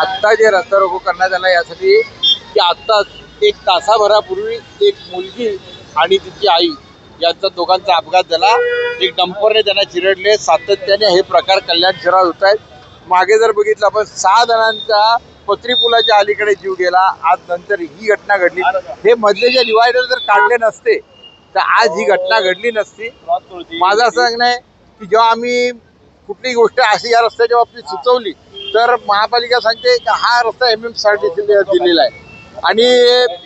आत्ता जे रस्ता रोको करण्यात आला यासाठी की आत्ता एक तासाभरापूर्वी एक मुलगी आणि तिची आई यांचा दोघांचा अपघात झाला. एक डंपरने त्यांना चिरडले. सातत्याने हे प्रकार कल्याण शहरात होत आहेत. मागे जर बघितलं आपण सहा जणांचा पत्री पुलाच्या अलीकडे जीव गेला. आज नंतर ही घटना घडली. हे मधले जे डिवायडर जर काढले नसते तर आज ही घटना घडली नसती. माझं असं सांगणं आहे की जेव्हा आम्ही कुठलीही गोष्ट अशी या रस्त्याच्या बाबतीत सुचवली तर महापालिका सांगते की हा रस्ता एम एमसाठी दिलेला आहे. आणि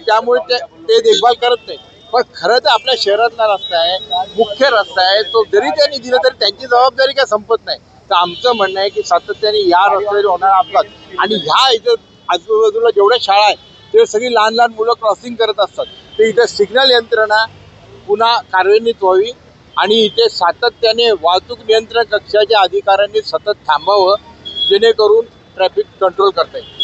त्यामुळे ते ते देखभाल करत नाही. पण खरं तर आपल्या शहरातला रस्ता आहे मुख्य रस्ता आहे तो जरी त्यांनी दिला तरी त्यांची जबाबदारी काय संपत नाही. तर आमचं म्हणणं आहे की सातत्याने या रस्त्यावर होणारा अपघात. आणि ह्या इथं आजूबाजूला जेवढ्या शाळा आहेत ते सगळी लहान लहान मुलं क्रॉसिंग करत असतात. ते इथं सिग्नल यंत्रणा पुन्हा कार्यान्वित व्हावी. आणि इथे सातत्याने वाहतूक नियंत्रण कक्षाच्या अधिकाऱ्यांनी सतत थांबावं जेणेकरून ट्रॅफिक कंट्रोल करता येईल.